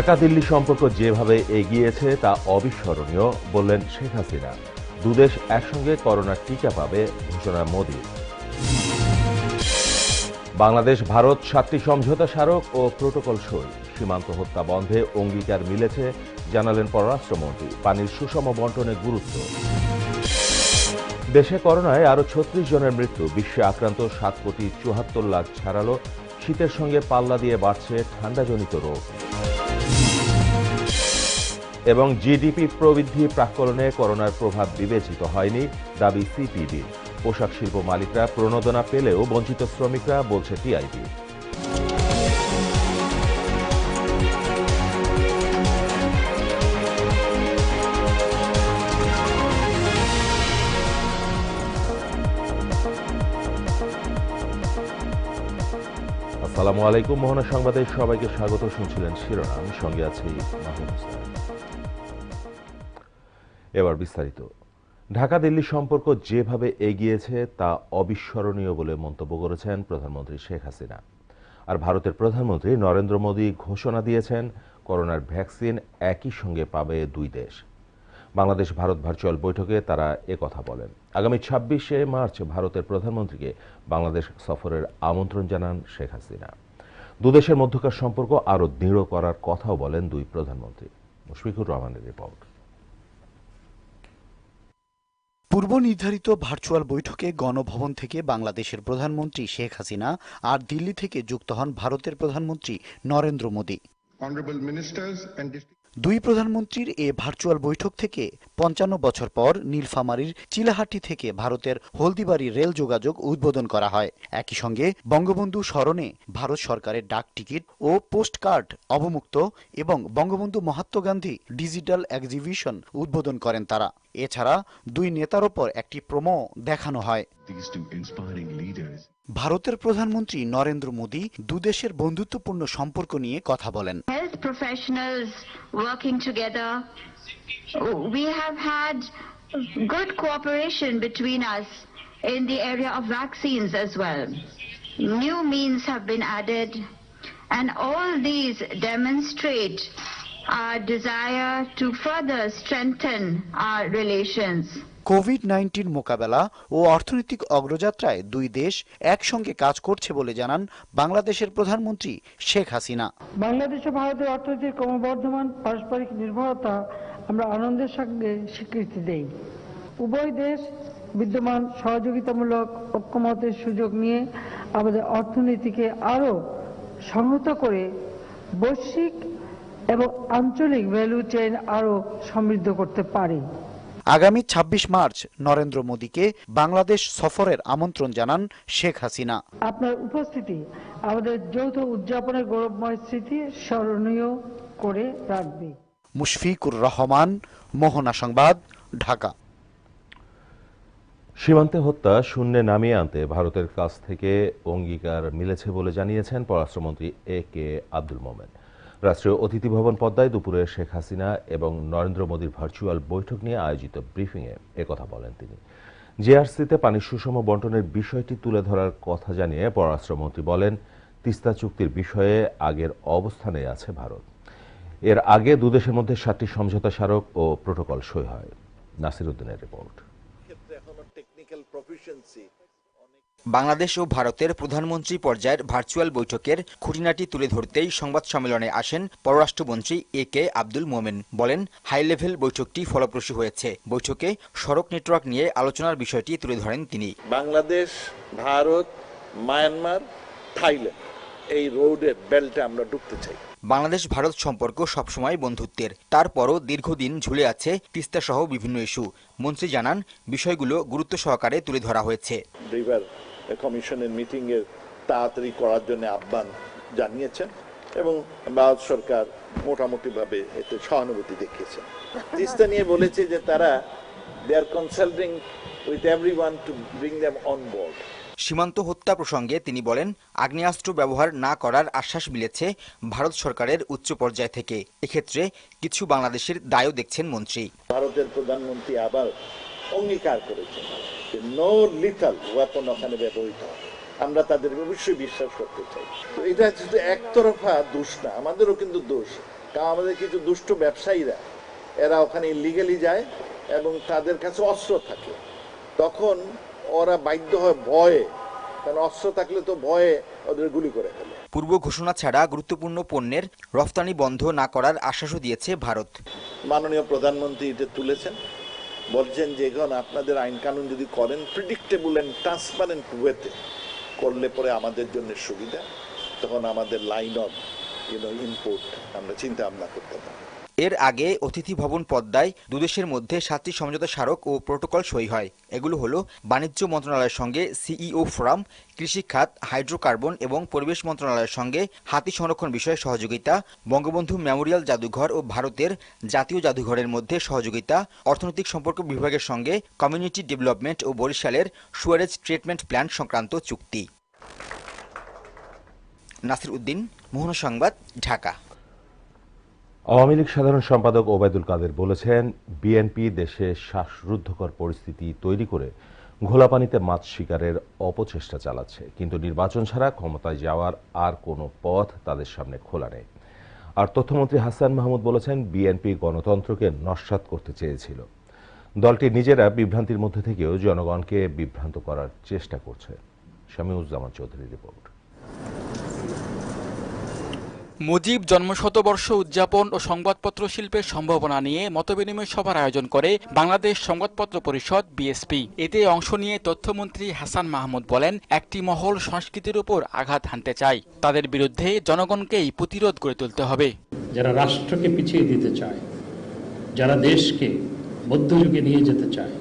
ঢাকা দিল্লি সম্পর্ক যেভাবে এগিয়েছে তা অবিস্মরণীয়, বললেন শেখ হাসিনা। দুদেশ একসঙ্গে করোনার টিকা পাবে, ঘোষণা মোদী। বাংলাদেশ, ভারত, সাতটি সমঝোতা স্মারক ও প্রোটোকল সই। সীমান্ত হত্যা বন্ধে অঙ্গীকার মিলেছে, জানালেন পররাষ্ট্রমন্ত্রী। পানির সুষম বন্টনে গুরুত্ব। দেশে করোনায় আরও ছত্রিশ জনের মৃত্যু। বিশ্বে আক্রান্ত সাত কোটি চুয়াত্তর লাখ ছাড়ালো। শীতের সঙ্গে পাল্লা দিয়ে বাড়ছে ঠান্ডাজনিত রোগ। এবং জিডিপি প্রবৃদ্ধি প্রাক্কলনে করোনার প্রভাব বিবেচিত হয়নি, দাবি সিপিডি পোশাক শিল্প মালিকরা প্রণোদনা পেলেও বঞ্চিত শ্রমিকরা বলছে টিআইবি আসসালামু আলাইকুম, মোহনা সংবাদে সবাইকে স্বাগত। শুনছিলেন শিরোনাম। সঙ্গে আছি মাহমুদ এবার বিস্তারিত। ঢাকা দিল্লি সম্পর্ক যেভাবে এগিয়েছে তা অবিস্মরণীয় বলে মন্তব্য করেছেন প্রধানমন্ত্রী শেখ হাসিনা। আর ভারতের প্রধানমন্ত্রী নরেন্দ্র মোদী ঘোষণা দিয়েছেন, করোনার ভ্যাকসিন একই সঙ্গে পাবে দুই দেশ। বাংলাদেশ ভারত ভার্চুয়াল বৈঠকে তারা কথা বলেন। আগামী ছাব্বিশে মার্চ ভারতের প্রধানমন্ত্রীকে বাংলাদেশ সফরের আমন্ত্রণ জানান শেখ হাসিনা। দুদেশের মধ্যকার সম্পর্ক আরও দৃঢ় করার কথাও বলেন দুই প্রধানমন্ত্রী। মুশফিকুর রহমানের রিপোর্ট। পূর্ব নির্ধারিত ভার্চুয়াল বৈঠকে গণভবন থেকে বাংলাদেশের প্রধানমন্ত্রী শেখ হাসিনা আর দিল্লি থেকে যুক্ত হন ভারতের প্রধানমন্ত্রী নরেন্দ্র মোদী। দুই প্রধানমন্ত্রীর এ ভার্চুয়াল বৈঠক থেকে পঞ্চান্ন বছর পর নীলফামারীর চিলাহাটি থেকে ভারতের হলদিবাড়ি রেল যোগাযোগ উদ্বোধন করা হয়। একই সঙ্গে বঙ্গবন্ধু স্মরণে ভারত সরকারের ডাক টিকিট ও পোস্ট কার্ড অবমুক্ত এবং বঙ্গবন্ধু মহাত্মা গান্ধী ডিজিটাল এক্সিবিশন উদ্বোধন করেন তারা। এছাড়া দুই নেতার ওপর একটি প্রোমো দেখানো হয়. ভারতের প্রধানমন্ত্রী নরেন্দ্র মোদী দুদেশের বন্ধুত্বপূর্ণ সম্পর্ক নিয়ে কথা বলেন। Professionals working together. We have had good cooperation between us in the area of vaccines as well. New means have been added and all these demonstrate our desire to further strengthen our relations. COVID nineteen মোকাবেলা ও অর্থনৈতিক অগ্রযাত্রায় দুই দেশ একসঙ্গে কাজ করছে বলে জানান বাংলাদেশের প্রধানমন্ত্রী শেখ হাসিনা। বাংলাদেশ ও ভারতের অর্থনীতির ক্রমবর্ধমান পারস্পরিক নির্ভরতা আমরা আনন্দের সঙ্গে স্বীকৃতি দেই। উভয় দেশ বিদ্যমান সহযোগিতামূলক ঐক্যমতের সুযোগ নিয়ে আমাদের অর্থনীতিকে আরও সংহত করে বৈশ্বিক এবং আঞ্চলিক ভ্যালু চেইন আরও সমৃদ্ধ করতে পারি। আগামী ২৬ মার্চ নরেন্দ্র মোদীকে বাংলাদেশ সফরের আমন্ত্রণ জানান শেখ হাসিনা। আপনার উপস্থিতি আমাদের যৌথ উদযাপনের গৌরবময় স্মৃতি স্মরণীয় করে রাখবে। মুশফিকুর রহমান মোহনা সংবাদ ঢাকা। সীমান্তে হত্যা শূন্যে নামিয়ে আনতে ভারতের কাছ থেকে অঙ্গীকার মিলেছে বলে জানিয়েছেন পররাষ্ট্রমন্ত্রী এ কে আব্দুল মোমেন। রাষ্ট্রীয় অতিথি ভবন পদ্মায় দুপুরে শেখ হাসিনা এবং নরেন্দ্র মোদীর ভার্চুয়াল বৈঠক নিয়ে আয়োজিত ব্রিফিংয়ে একথা বলেন তিনি। জেআরসিতে পানির সুষম বন্টনের বিষয়টি তুলে ধরার কথা জানিয়ে পররাষ্ট্রমন্ত্রী বলেন, তিস্তা চুক্তির বিষয়ে আগের অবস্থানে আছে ভারত। এর আগে দুদেশের মধ্যে সাতটি সমঝোতা স্মারক ও প্রোটোকল সই হয়। নাসির উদ্দিনের রিপোর্ট বাংলাদেশ ও ভারতের প্রধানমন্ত্রী পর্যায়ের ভার্চুয়াল বৈঠকের খুঁটিনাটি তুলে ধরতেই সংবাদ সম্মেলনে আসেন পররাষ্ট্রমন্ত্রী এ কে আব্দুল মোমেন। বলেন হাই লেভেল বৈঠকটি ফলপ্রসূ হয়েছে। বৈঠকে সড়ক নেটওয়ার্ক নিয়ে আলোচনার বিষয়টি তুলে ধরেন তিনি। বাংলাদেশ ভারত মায়ানমার থাইল্যান্ড এই রোডের বেল্টে আমরা ঢুকতে চাই। বাংলাদেশ ভারত সম্পর্ক সবসময় বন্ধুত্বের। তারপরও দীর্ঘদিন ঝুলে আছে তিস্তা সহ বিভিন্ন ইস্যু। মন্ত্রী জানান বিষয়গুলো গুরুত্ব সহকারে তুলে ধরা হয়েছে। কমিশনের মিটিংয়ে তাড়াতাড়ি করার জন্য আহ্বান জানিয়েছেন এবং ভারত সরকার মোটামুটিভাবে এতে সহানুভূতি দেখিয়েছেন তিস্তা নিয়ে বলেছে যে তারা they are consulting with everyone to bring them on board সীমান্ত হত্যা প্রসঙ্গে তিনি বলেন আগ্নেয়াস্ত্র ব্যবহার না করার আশ্বাস মিলেছে ভারত সরকারের উচ্চ পর্যায় থেকে। এক্ষেত্রে কিছু বাংলাদেশের দায়ও দেখছেন মন্ত্রী। ভারতের প্রধানমন্ত্রী আবার অঙ্গীকার করেছেন। নো লিথাল ওয়েপন ওখানে ব্যবহৃত হবে আমরা তাদের অবশ্যই বিশ্বাস করতে চাই। এটা শুধু একতরফা দোষ না আমাদেরও কিন্তু দোষ। কারণ আমাদের কিছু দুষ্ট ব্যবসায়ীরা এরা ওখানে ইলিগালি যায় এবং তাদের কাছে অস্ত্র থাকে। তখন ওরা বাধ্য হয় ভয়ে কারণ অস্ত্র থাকলে তো ভয়ে ওদের গুলি করে ফেলে। পূর্ব ঘোষণা ছাড়া গুরুত্বপূর্ণ পণ্যের রফতানি বন্ধ না করার আশ্বাসও দিয়েছে ভারত। মাননীয় প্রধানমন্ত্রী এটা তুলেছেন বলছেন যে এখন আপনাদের আইন কানুন যদি করেন প্রিডিক্টেবল অ্যান্ড ট্রান্সপারেন্ট ওয়েতে করলে পরে আমাদের জন্য সুবিধা। তখন আমাদের লাইন অফ ইউনো ইনপুট আমরা চিন্তা ভাবনা করতে পারি এর আগে অতিথি ভবন পদ্মায় দুদেশের মধ্যে সাতটি সমঝোতা স্মারক ও প্রোটোকল সই হয়। এগুলো হলো বাণিজ্য মন্ত্রণালয়ের সঙ্গে সিইও ফোরাম, কৃষি খাত, হাইড্রোকার্বন এবং পরিবেশ মন্ত্রণালয়ের সঙ্গে হাতি সংরক্ষণ বিষয়ে সহযোগিতা, বঙ্গবন্ধু মেমোরিয়াল জাদুঘর ও ভারতের জাতীয় জাদুঘরের মধ্যে সহযোগিতা, অর্থনৈতিক সম্পর্ক বিভাগের সঙ্গে কমিউনিটি ডেভেলপমেন্ট ও বরিশালের সুয়ারেজ ট্রিটমেন্ট প্ল্যান সংক্রান্ত চুক্তি। নাসির উদ্দিন মোহন সংবাদ, ঢাকা। আওয়ামী লীগ সাধারণ সম্পাদক ওবায়দুল কাদের বলেছেন, বিএনপি দেশে শ্বাসরুদ্ধকর পরিস্থিতি তৈরি করে ঘোলাপানিতে মাছ শিকারের অপচেষ্টা চালাচ্ছে। কিন্তু নির্বাচন ছাড়া ক্ষমতায় যাওয়ার আর কোনো পথ তাদের সামনে খোলা নেই। আর তথ্যমন্ত্রী হাসান মাহমুদ বলেছেন, বিএনপি গণতন্ত্রকে নস্যাৎ করতে চেয়েছিল। দলটি নিজেরা বিভ্রান্তির মধ্যে থেকেও জনগণকে বিভ্রান্ত করার চেষ্টা করছে। শামীউজ্জামান চৌধুরীর রিপোর্ট। মুজিব জন্মশতবর্ষ উদযাপন ও সংবাদপত্র শিল্পের সম্ভাবনা নিয়ে মতবিনিময় সভার আয়োজন করে বাংলাদেশ সংবাদপত্র পরিষদ, বিএসপি। এতে অংশ নিয়ে তথ্যমন্ত্রী হাসান মাহমুদ বলেন, একটি মহল সংস্কৃতির উপর আঘাত হানতে চায় তাদের বিরুদ্ধে জনগণকেই প্রতিরোধ করে তুলতে হবে। যারা রাষ্ট্রকে পিছিয়ে দিতে চায়, যারা দেশকে মধ্যযুগে নিয়ে যেতে চায়,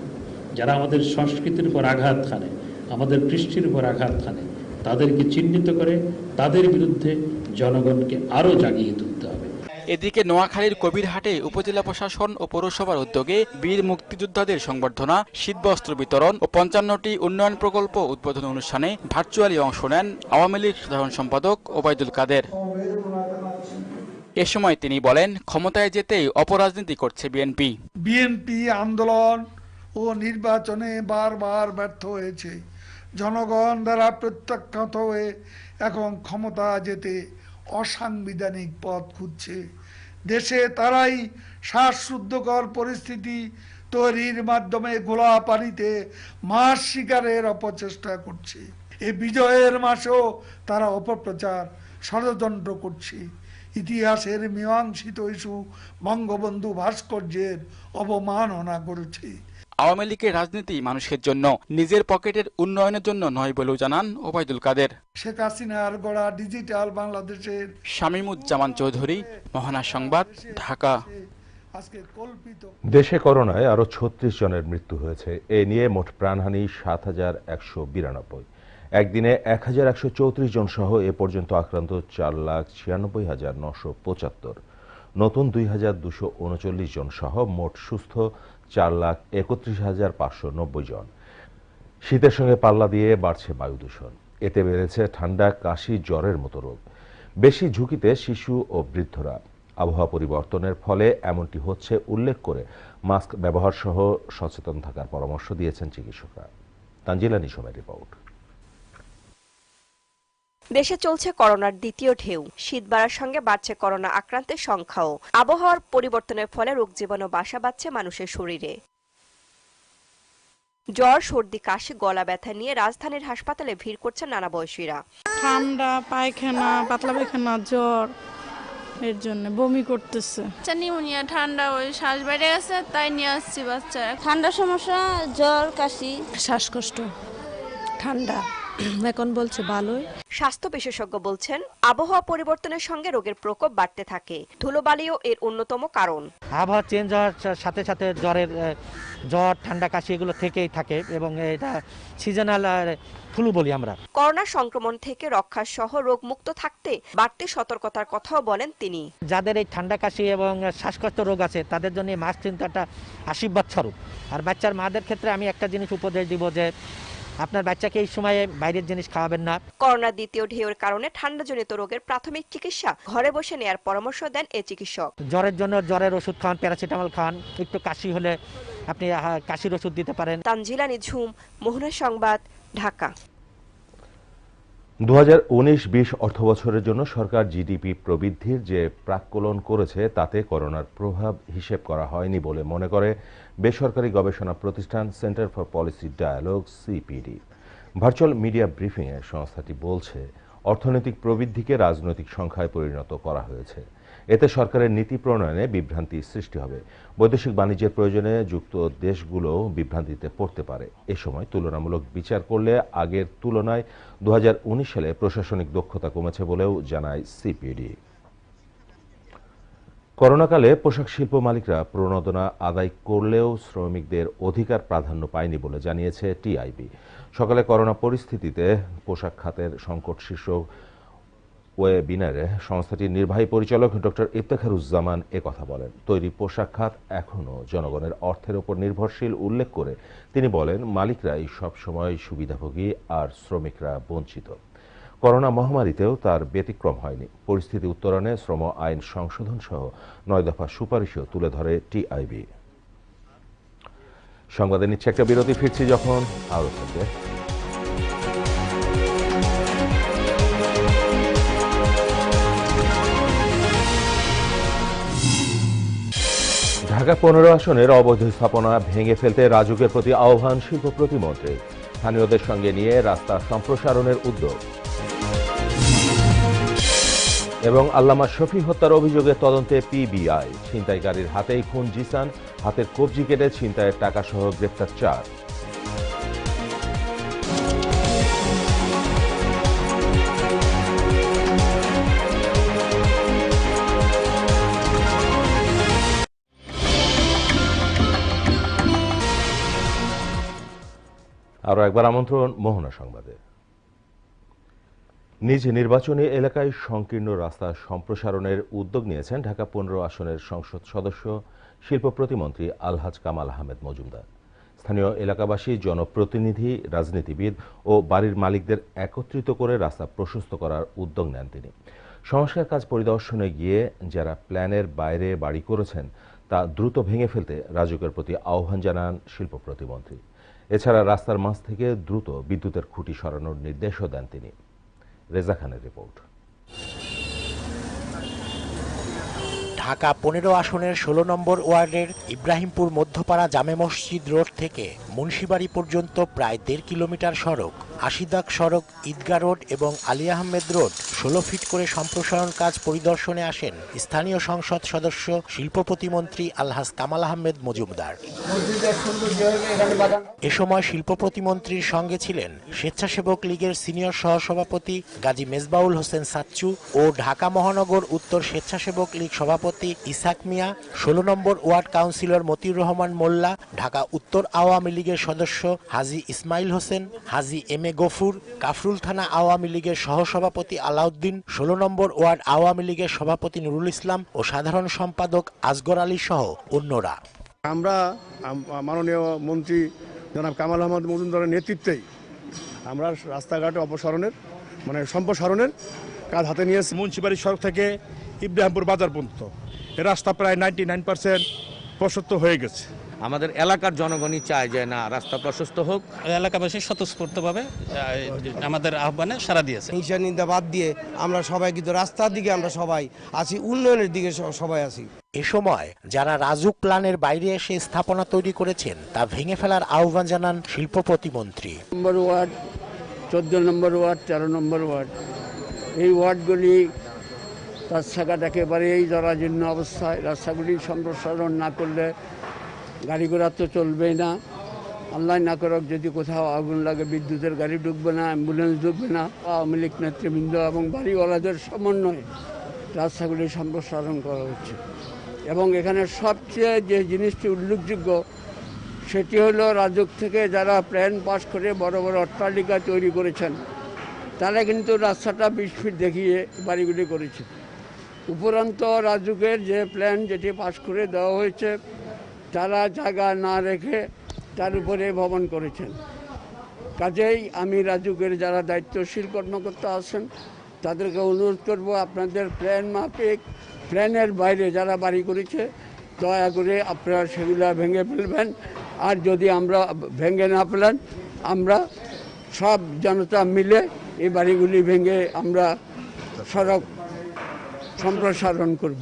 যারা আমাদের সংস্কৃতির উপর আঘাত হানে, আমাদের কৃষ্টির উপর আঘাত হানে তাদেরকে চিহ্নিত করে তাদের বিরুদ্ধে জনগণকে আরও জাগিয়ে তুলতে হবে। এদিকে নোয়াখালীর কবিরহাটে উপজেলা প্রশাসন ও পৌরসভার উদ্যোগে বীর মুক্তিযোদ্ধাদের সংবর্ধনা শীতবস্ত্র বিতরণ ও পঞ্চান্নটি উন্নয়ন প্রকল্প উদ্বোধন অনুষ্ঠানে ভার্চুয়ালি অংশ নেন আওয়ামী লীগ সাধারণ সম্পাদক ওবায়দুল কাদের। এ সময় তিনি বলেন ক্ষমতায় যেতেই অপরাজনীতি করছে বিএনপি। বিএনপি আন্দোলন ও নির্বাচনে বারবার ব্যর্থ হয়েছে। জনগণ দ্বারা প্রত্যাখ্যাত হয়ে এখন ক্ষমতা যেতে অসাংবিধানিক পথ খুঁজছে। দেশে তারাই শ্বাসরুদ্ধকর পরিস্থিতি তৈরির মাধ্যমে গোলা পানিতে মাছ শিকারের অপচেষ্টা করছে। এই বিজয়ের মাসেও তারা অপপ্রচার ষড়যন্ত্র করছে। ইতিহাসের মীমাংসিত ইস্যু বঙ্গবন্ধু ভাস্কর্যের অবমাননা করেছে। আওয়ামী লীগের রাজনীতি মানুষের জন্য নিজের পকেটের উন্নয়নের জন্য নয় বলেও জানান ওবায়দুল কাদের। শেখ হাসিনার গড়া ডিজিটাল বাংলাদেশের শামীমুজ্জামান চৌধুরী মহানা সংবাদ ঢাকা। দেশে করোনায় আরও ছত্রিশ জনের মৃত্যু হয়েছে। এ নিয়ে মোট প্রাণহানি সাত হাজার একশো বিরানব্বই। একদিনে এক হাজার একশো চৌত্রিশ জন সহ এ পর্যন্ত আক্রান্ত চার লাখ ছিয়ানব্বই হাজার নশো পঁচাত্তর। নতুন দুই হাজার দুশো উনচল্লিশ জন সহ মোট সুস্থ চার লাখ একত্রিশ হাজার পাঁচশো নব্বই জন। শীতের সঙ্গে পাল্লা দিয়ে বাড়ছে বায়ু দূষণ। এতে বেড়েছে ঠান্ডা, কাশি, জ্বরের মতো রোগ। বেশি ঝুঁকিতে শিশু ও বৃদ্ধরা। আবহাওয়া পরিবর্তনের ফলে এমনটি হচ্ছে উল্লেখ করে মাস্ক ব্যবহার সহ সচেতন থাকার পরামর্শ দিয়েছেন চিকিৎসকরা। তানজিলা নিশমের রিপোর্ট। দেশে চলছে করোনার দ্বিতীয় ঢেউ। শীত বাড়ার সঙ্গে বাড়ছে করোনা আক্রান্তের সংখ্যাও। আবহাওয়ার পরিবর্তনের ফলে রোগ জীবাণু বাসা বাঁধছে মানুষের শরীরে। জ্বর সর্দি কাশি গলা ব্যথা নিয়ে রাজধানীর হাসপাতালে ভিড় করছে নানা বয়সীরা ঠান্ডা পায়খানা পাতলা পায়খানা জ্বর এর জন্য বমি করতেছে। বাচ্চা নিউমোনিয়া ঠান্ডা ওই শ্বাস বেড়ে গেছে তাই নিয়ে আসছি বাচ্চা। ঠান্ডার সমস্যা জ্বর কাশি। শ্বাসকষ্ট ঠান্ডা। এখন বলছে ভালোই স্বাস্থ্য বিশেষজ্ঞ বলছেন আবহাওয়া পরিবর্তনের সঙ্গে রোগের প্রকোপ বাড়তে থাকে। ধুলোবালিও এর অন্যতম কারণ। আবহাওয়া চেঞ্জ হওয়ার সাথে সাথে জ্বরের জ্বর ঠান্ডা কাশি এগুলো থেকেই থাকে এবং এটা সিজনাল ফ্লু বলি আমরা। করোনা সংক্রমণ থেকে রক্ষা সহ রোগমুক্ত থাকতে বাড়তি সতর্কতার কথাও বলেন তিনি। যাদের এই ঠান্ডা কাশি এবং শ্বাসকষ্ট রোগ আছে তাদের জন্য এই মাছ চিন্তাটা আশীর্বাদ স্বরূপ। আর বাচ্চার মাদের ক্ষেত্রে আমি একটা জিনিস উপদেশ দিব যে আপনার বাচ্চাকে এই সময়ে বাইরের জিনিস খাওয়াবেন না। করোনা দ্বিতীয় ঢেউর কারণে ঠান্ডাজনিত রোগের প্রাথমিক চিকিৎসা ঘরে বসে নেয়ার পরামর্শ দেন এই চিকিৎসক। জ্বরের জন্য জ্বরের ওষুধ খান প্যারাসিটামল খান একটু কাশি হলে আপনি কাশির ওষুধ দিতে পারেন। তানজিলা ঝুম মোহনা সংবাদ ঢাকা। দু উনিশ বিশ অর্থবছরের জন্য সরকার জিডিপি প্রবৃদ্ধির যে প্রাক্কলন করেছে, তাতে করোনার প্রভাব হিসেব করা হয়নি বলে মনে করে বেসরকারি গবেষণা প্রতিষ্ঠান Centre for Policy Dialogue, CPD. Virtual media ব্রিফিংয়ে সংস্থাটি বলছে, অর্থনৈতিক প্রবৃদ্ধিকে রাজনৈতিক সংখ্যায় পরিণত করা হয়েছে। এতে সরকারের নীতি প্রণয়নে বিভ্রান্তি সৃষ্টি হবে। বৈদেশিক বাণিজ্যের প্রয়োজনে যুক্ত দেশগুলো বিভ্রান্তিতে পড়তে পারে। এ সময় তুলনামূলক বিচার করলে আগের তুলনায় দু সালে প্রশাসনিক দক্ষতা কমেছে বলেও জানায় সিপিডি। করোনাকালে পোশাক শিল্প মালিকরা প্রণোদনা আদায় করলেও শ্রমিকদের অধিকার প্রাধান্য পায়নি বলে জানিয়েছে টিআইবি। সকালে করোনা পরিস্থিতিতে পোশাক খাতের সংকট শীর্ষক ওয়েবিনারে সংস্থাটির নির্বাহী পরিচালক ডক্টর ইফতেখারুজ্জামান কথা বলেন। তৈরি পোশাক খাত এখনও জনগণের অর্থের উপর নির্ভরশীল উল্লেখ করে। তিনি বলেন, মালিকরাই সবসময় সুবিধাভোগী আর শ্রমিকরা বঞ্চিত। করোনা মহামারীতেও তার ব্যতিক্রম হয়নি। পরিস্থিতি উত্তরণে শ্রম আইন সংশোধন সহ নয় দফা সুপারিশও তুলে ধরে টিআইবি। সংবাদে নিচ্ছে একটা বিরতি, ফিরছি যখন আরও থাকবে। ঢাকা পনেরো আসনের অবৈধ স্থাপনা ভেঙে ফেলতে রাজুকের প্রতি আহ্বান শিল্প প্রতিমন্ত্রী। স্থানীয়দের সঙ্গে নিয়ে রাস্তা সম্প্রসারণের উদ্যোগ। এবং আল্লামা শফি হত্যার অভিযোগে তদন্তে পিবিআই। ছিনতাইকারীর হাতেই খুন জিসান, হাতের কবজি কেটে ছিনতাইয়ের টাকা সহ গ্রেপ্তার চার। আরও একবার আমন্ত্রণ মোহনা সংবাদে। নিজ নির্বাচনী এলাকায় সংকীর্ণ রাস্তা সম্প্রসারণের উদ্যোগ নিয়েছেন ঢাকা পনেরো আসনের সংসদ সদস্য, শিল্প প্রতিমন্ত্রী আলহাজ কামাল আহমেদ মজুমদার। স্থানীয় এলাকাবাসী, জনপ্রতিনিধি, রাজনীতিবিদ ও বাড়ির মালিকদের একত্রিত করে রাস্তা প্রশস্ত করার উদ্যোগ নেন তিনি। সংস্কার কাজ পরিদর্শনে গিয়ে যারা প্ল্যানের বাইরে বাড়ি করেছেন, তা দ্রুত ভেঙে ফেলতে রাজুকের প্রতি আহ্বান জানান শিল্প প্রতিমন্ত্রী। এছাড়া রাস্তার মাঝ থেকে দ্রুত বিদ্যুতের খুঁটি সরানোর নির্দেশও দেন তিনি। রেজা খানের রিপোর্ট। ঢাকা পনেরো আসনের ষোলো নম্বর ওয়ার্ডের ইব্রাহিমপুর মধ্যপাড়া জামে মসজিদ রোড থেকে মুন্সিবাড়ি পর্যন্ত প্রায় দেড় কিলোমিটার সড়ক আশিদাক সড়ক ঈদগা রোড এবং আলী আহমেদ রোড ষোলো ফিট করে সম্প্রসারণ কাজ পরিদর্শনে আসেন স্থানীয় সংসদ সদস্য, শিল্প প্রতিমন্ত্রী আলহাজ কামাল আহমেদ মজুমদার। এ সময় শিল্প প্রতিমন্ত্রীর সঙ্গে ছিলেন স্বেচ্ছাসেবক লীগের সিনিয়র সহসভাপতি গাজী মেজবাউল হোসেন সাচ্চু ও ঢাকা মহানগর উত্তর স্বেচ্ছাসেবক লীগ সভাপতি ইসাক মিয়া, ষোলো number ward councillor Motiur Rahman Mollah, Dhaka উত্তর আওয়ামী লীগের সদস্য হাজি ইসমাইল হোসেন, হাজি এম এ গফুর কাফরুল থানা আওয়ামী লীগের সহসভাপতি আলাউদ্দিন ষোলো নম্বর ওয়ার্ড আওয়ামী লীগের সভাপতি নুরুল ইসলাম ও সাধারণ সম্পাদক আজগর আলী সহ অন্যরা। আমরা মাননীয় মন্ত্রী জনাব কামাল আহমদ মজুমদারের নেতৃত্বেই আমরা রাস্তাঘাট অপসারণের মানে সম্প্রসারণের কাজ হাতে নিয়েছি। মুন্সিপালি সড়ক থেকে ইব্রাহিমপুর বাজার পর্যন্ত। এ রাস্তা প্রায় নাইনটি নাইন পার্সেন্ট প্রশস্ত হয়ে গেছে। আমাদের এলাকার জনগণই চায় যে না রাস্তা প্রশস্ত হোক। এলাকাবাসী স্বতঃস্ফূর্তভাবে আমাদের আহ্বানে সারা দিয়েছে। হিংসা নিন্দা বাদ দিয়ে আমরা সবাই কিন্তু রাস্তার দিকে আমরা সবাই আছি উন্নয়নের দিকে সবাই আছি। এ সময় যারা রাজুক প্ল্যানের বাইরে এসে স্থাপনা তৈরি করেছেন তা ভেঙে ফেলার আহ্বান জানান শিল্প প্রতিমন্ত্রী। নম্বর ওয়ার্ড চোদ্দ নম্বর ওয়ার্ড তেরো নম্বর ওয়ার্ড। এই ওয়ার্ডগুলি রাস্তাঘাট একেবারেই জরাজীর্ণ অবস্থায় রাস্তাগুলি সম্প্রসারণ না করলে গাড়ি ঘোড়া তো চলবেই না। আল্লাহ না করক, যদি কোথাও আগুন লাগে, বিদ্যুতের গাড়ি ঢুকবে না, অ্যাম্বুলেন্স ঢুকবে না, আওয়ামী লীগ নেতৃবৃন্দ এবং বাড়িওয়ালাদের সমন্বয়ে রাস্তাগুলি সম্প্রসারণ করা হচ্ছে। এবং এখানে সবচেয়ে যে জিনিসটি উল্লেখযোগ্য, সেটি হলো রাজুক থেকে যারা প্ল্যান পাস করে বড় বড় অট্টালিকা তৈরি করেছেন, তারা কিন্তু রাস্তাটা বিশ ফিট দেখিয়ে বাড়িগুলি করেছে। উপরন্ত রাজুকের যে প্ল্যান যেটি পাশ করে দেওয়া হয়েছে তারা জায়গা না রেখে তার উপরে ভবন করেছেন। কাজেই আমি রাজুকের যারা দায়িত্বশীল কর্মকর্তা আছেন, তাদেরকে অনুরোধ করব আপনাদের প্ল্যান মাফিক, প্ল্যানের বাইরে যারা বাড়ি করেছে, দয়া করে আপনারা সেগুলা ভেঙে ফেলবেন। আর যদি আমরা ভেঙে না ফেলেন, আমরা সব জনতা মিলে এই বাড়িগুলি ভেঙে আমরা সড়ক সম্প্রসারণ করব।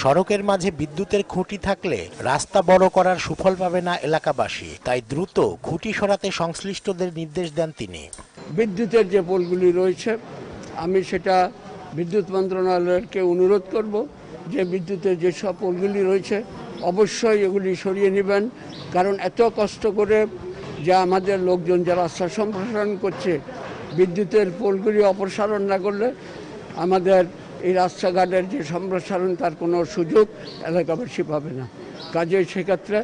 সড়কের মাঝে বিদ্যুতের খুঁটি থাকলে রাস্তা বড় করার সুফল পাবে না এলাকাবাসী, তাই দ্রুত খুঁটি সরাতে সংশ্লিষ্টদের নির্দেশ দেন তিনি। বিদ্যুতের যে পোলগুলি রয়েছে, আমি সেটা বিদ্যুৎ মন্ত্রণালয়কে অনুরোধ করব যে বিদ্যুতের যেসব পোলগুলি রয়েছে, অবশ্যই এগুলি সরিয়ে নেবেন। কারণ এত কষ্ট করে যে আমাদের লোকজন যারা সম্প্রসারণ করছে, বিদ্যুতের পোলগুলি অপসারণ না করলে আমাদের এই রাস্তাঘাটের যে সম্প্রসারণ তার কোনো সুযোগ এলাকাবাসী পাবে না। কাজে সেক্ষেত্রে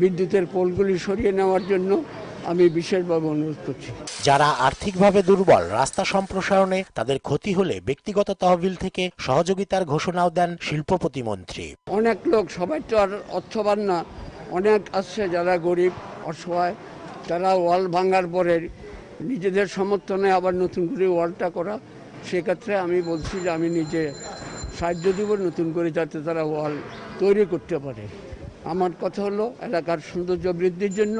বিদ্যুতের পোলগুলি সরিয়ে নেওয়ার জন্য আমি বিশেষভাবে অনুরোধ করছি। যারা আর্থিকভাবে দুর্বল রাস্তা সম্প্রসারণে তাদের ক্ষতি হলে ব্যক্তিগত তহবিল থেকে সহযোগিতার ঘোষণাও দেন শিল্প প্রতিমন্ত্রী অনেক লোক সবাই তো আর অর্থবান না। অনেক আছে যারা গরিব অসহায় তারা ওয়াল ভাঙার পরে নিজেদের সমর্থনে আবার নতুন করে ওয়ালটা করা। সেক্ষেত্রে আমি বলছি যে আমি নিজে সাহায্য দিব, নতুন করে যাতে তারা ওয়াল তৈরি করতে পারে। আমার কথা হলো, এলাকার সৌন্দর্য বৃদ্ধির জন্য,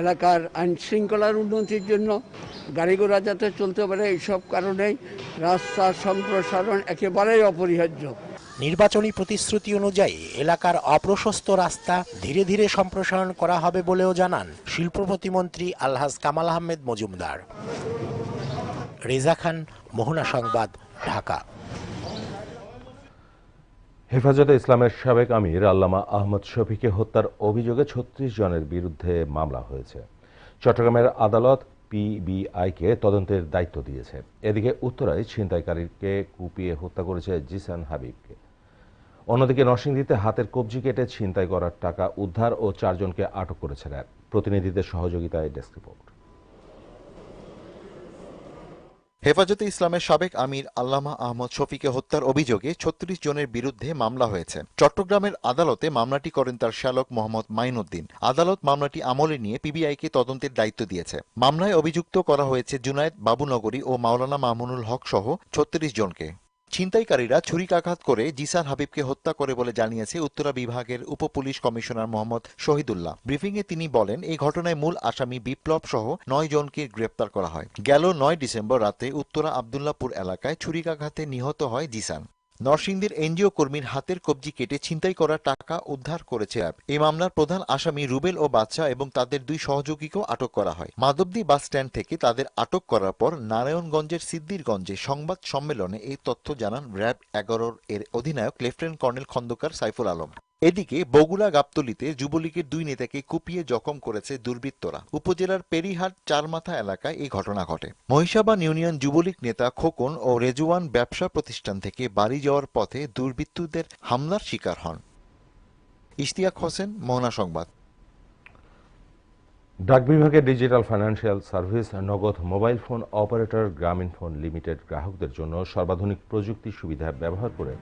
এলাকার আইন শৃঙ্খলার উন্নতির জন্য গাড়ি ঘোড়া যাতে চলতে পারে, এইসব কারণেই রাস্তা সম্প্রসারণ একেবারেই অপরিহার্য। নির্বাচনী প্রতিশ্রুতি অনুযায়ী এলাকার অপ্রশস্ত রাস্তা ধীরে ধীরে সম্প্রসারণ করা হবে বলেও জানান শিল্প প্রতিমন্ত্রী আলহাজ কামাল আহমেদ মজুমদার। রেজা খান মোহনা সংবাদ, ঢাকা। হেফাজতে ইসলামের সাবেক আমির আল্লামা আহমদ শফিকে হত্যার অভিযোগে ছত্রিশ জনের বিরুদ্ধে মামলা হয়েছে। চট্টগ্রামের আদালত পিবিআইকে তদন্তের দায়িত্ব দিয়েছে। এদিকে উত্তরায় ছিনতাইকারীকে কুপিয়ে হত্যা করেছে জিসান হাবিবকে। অন্যদিকে নরসিংদীতে হাতের কবজি কেটে ছিনতাই করার টাকা উদ্ধার ও চারজনকে আটক করেছে র্যাব। প্রতিনিধিদের সহযোগিতায় ডেস্ক রিপোর্ট। হেফাজতে ইসলামের সাবেক আমির আল্লামা আহমদ শফিকে হত্যার অভিযোগে ছত্রিশ জনের বিরুদ্ধে মামলা হয়েছে। চট্টগ্রামের আদালতে মামলাটি করেন তার শ্যালক মোহাম্মদ মাইনুদ্দিন। আদালত মামলাটি আমলে নিয়ে পিবিআইকে তদন্তের দায়িত্ব দিয়েছে। মামলায় অভিযুক্ত করা হয়েছে জুনায়েদ বাবুনগরী ও মাওলানা মামুনুল হক সহ ছত্রিশ জনকে। ছিনতাইকারীরা ছুরিকাঘাত করে জিসান হাবিবকে হত্যা করে বলে জানিয়েছে উত্তরা বিভাগের উপ পুলিশ কমিশনার মোহাম্মদ শহীদুল্লাহ। ব্রিফিংয়ে তিনি বলেন, এই ঘটনায় মূল আসামি বিপ্লব সহ নয় জনকে গ্রেপ্তার করা হয়। গেল নয় ডিসেম্বর রাতে উত্তরা আবদুল্লাপুর এলাকায় ছুরিকাঘাতে নিহত হয় জিসান। নরসিংদীর এনজিও কর্মীর হাতের কবজি কেটে ছিনতাই করা টাকা উদ্ধার করেছে র্যাব এই মামলার প্রধান আসামি রুবেল ও বাদশাহ এবং তাদের দুই সহযোগীকেও আটক করা হয়। মাধবদী বাস স্ট্যান্ড থেকে তাদের আটক করার পর নারায়ণগঞ্জের সিদ্দিরগঞ্জে সংবাদ সম্মেলনে এই তথ্য জানান র্যাব এগারোর এর অধিনায়ক লেফটেন্যান্ট কর্নেল খন্দকার সাইফুল আলম। এদিকে বগুড়া গাবতলিতে যুবলীগের দুই নেতাকে কুপিয়ে জখম করেছে দুর্বৃত্তরা। উপজেলার পেরিহাট, চারমাথা এলাকায় এই ঘটনা ঘটে। মহিষাবান ইউনিয়ন যুবলীগ নেতা খোকন ও রেজুয়ান ব্যবসা প্রতিষ্ঠান থেকে বাড়ি যাওয়ার পথে দুর্বৃত্তদের হামলার শিকার হন। ইশতিয়াক হোসেন মোহনা সংবাদ। ডাক বিভাগের digital financial service, Nagad mobile phone, operator, Grameen phone limited গ্রাহকদের জন্য সর্বাধুনিক প্রযুক্তি সুবিধা ব্যবহার করে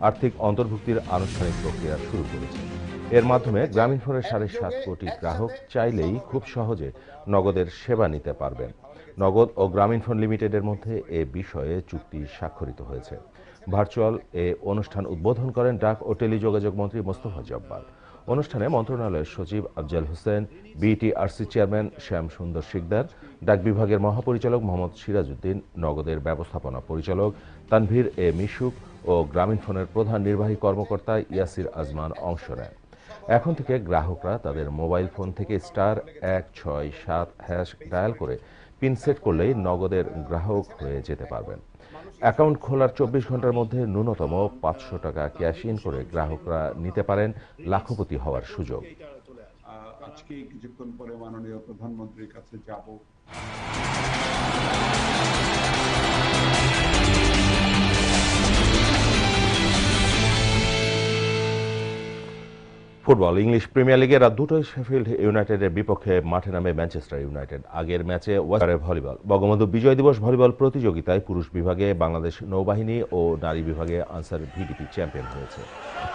আর্থিক অন্তর্ভুক্তির আনুষ্ঠানিক প্রক্রিয়া শুরু করেছে। এর মাধ্যমে গ্রামীণফোনের সাড়ে সাত কোটি গ্রাহক চাইলেই খুব সহজে নগদের সেবা নিতে পারবেন। নগদ ও গ্রামীণফোন লিমিটেডের মধ্যে এ বিষয়ে চুক্তি স্বাক্ষরিত হয়েছে। ভার্চুয়াল এ অনুষ্ঠান উদ্বোধন করেন ডাক ও টেলিযোগাযোগ মন্ত্রী মোস্তফা জব্বার। অনুষ্ঠানে মন্ত্রণালয়ের সচিব আফজাল হোসেন, বিটিআরসি চেয়ারম্যান শ্যাম সুন্দর শিকদার, ডাক বিভাগের মহাপরিচালক মোহাম্মদ সিরাজউদ্দিন, নগদের ব্যবস্থাপনা পরিচালক তানভীর এ মিশুক ও গ্রামীণ ফোনের প্রধান নির্বাহী কর্মকর্তা ইয়াসির আজমান অংশ নেন। এখন থেকে গ্রাহকরা তাদের মোবাইল ফোন থেকে স্টার এক ছয় সাত হ্যাশ ডায়াল করে পিন সেট করলেই নগদের গ্রাহক হয়ে যেতে পারবেন। অ্যাকাউন্ট খোলার চব্বিশ ঘণ্টার মধ্যে ন্যূনতম পাঁচশো টাকা ক্যাশ ইন করে গ্রাহকরা নিতে পারেন লাখপতি হওয়ার সুযোগ। আজকে কিছুক্ষণ পরে মাননীয় প্রধানমন্ত্রীর কাছে যাব। ফুটবল, ইংলিশ প্রিমিয়ার লিগের রাত দুটোয় শেফিল্ড ইউনাইটেডের বিপক্ষে মাঠে নামে ম্যানচেস্টার ইউনাইটেড। আগের ম্যাচে ওয়াকারে ভলিবল। বঙ্গবন্ধু বিজয় দিবস ভলিবল প্রতিযোগিতায় পুরুষ বিভাগে বাংলাদেশ নৌবাহিনী ও নারী বিভাগে আনসার ভিডিপি চ্যাম্পিয়ন হয়েছে।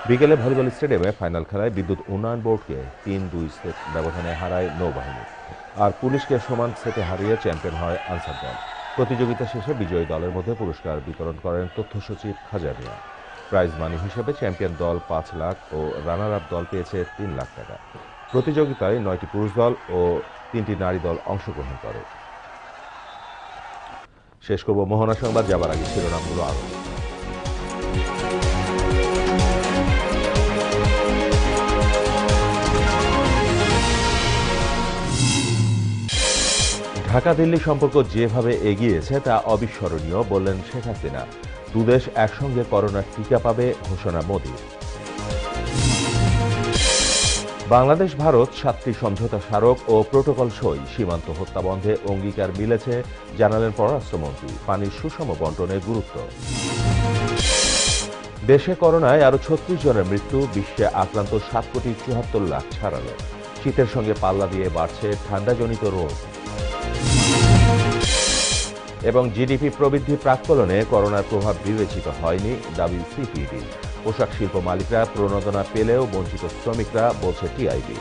বিকেলে ভলিবল স্টেডিয়ামে ফাইনাল খেলায় বিদ্যুৎ উন্নয়ন বোর্ডকে তিন দুই সেট ব্যবধানে হারায় নৌবাহিনী। আর পুলিশকে সমান সেটে হারিয়ে চ্যাম্পিয়ন হয় আনসার দল। প্রতিযোগিতা শেষে বিজয়ী দলের মধ্যে পুরস্কার বিতরণ করেন তথ্য সচিব খাজা মিয়া। প্রাইজ মানি হিসেবে চ্যাম্পিয়ন দল পাঁচ লাখ ও রানার আপ দল পেয়েছে তিন লাখ টাকা। প্রতিযোগিতায় নয়টি পুরুষ দল ও তিনটি নারী দল অংশগ্রহণ করে। শেষ করব মোহনা সংবাদ, যাবার আগে শিরোনামগুলো আরও ঢাকা দিল্লি সম্পর্ক যেভাবে এগিয়েছে তা অবিস্মরণীয় বললেন শেখ হাসিনা। দুদেশ একসঙ্গে করোনার টিকা পাবে ঘোষণা মোদীর। বাংলাদেশ, ভারত সাতটি সমঝোতা স্মারক ও প্রোটোকল সই সীমান্ত হত্যা বন্ধে অঙ্গীকার মিলেছে, জানালেন পররাষ্ট্রমন্ত্রী। পানির সুষম বন্টনের গুরুত্ব। দেশে করোনায় আরও ছত্রিশ জনের মৃত্যু, বিশ্বে আক্রান্ত সাত কোটি চুয়াত্তর লাখ ছাড়ালো। শীতের সঙ্গে পাল্লা দিয়ে বাড়ছে ঠান্ডাজনিত রোগ। এবং জিডিপি প্রবৃদ্ধি প্রাক্কলনে করোনার প্রভাব বিবেচিত হয়নি দাবি সিপিডি পোশাক শিল্প মালিকরা প্রণোদনা পেলেও বঞ্চিত শ্রমিকরা বলছে টিআইবি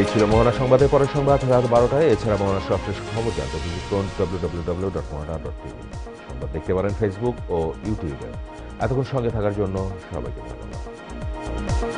এই ছিল মোহনা সংবাদের পরের সংবাদ রাত বারোটায়। এছাড়া মোহনা সবশেষ খবর জানতে ভিজিট করুন ডট সংবাদ দেখতে পারেন ফেসবুক ও ইউটিউবে এতক্ষণ সঙ্গে থাকার জন্য সবাইকে ধন্যবাদ।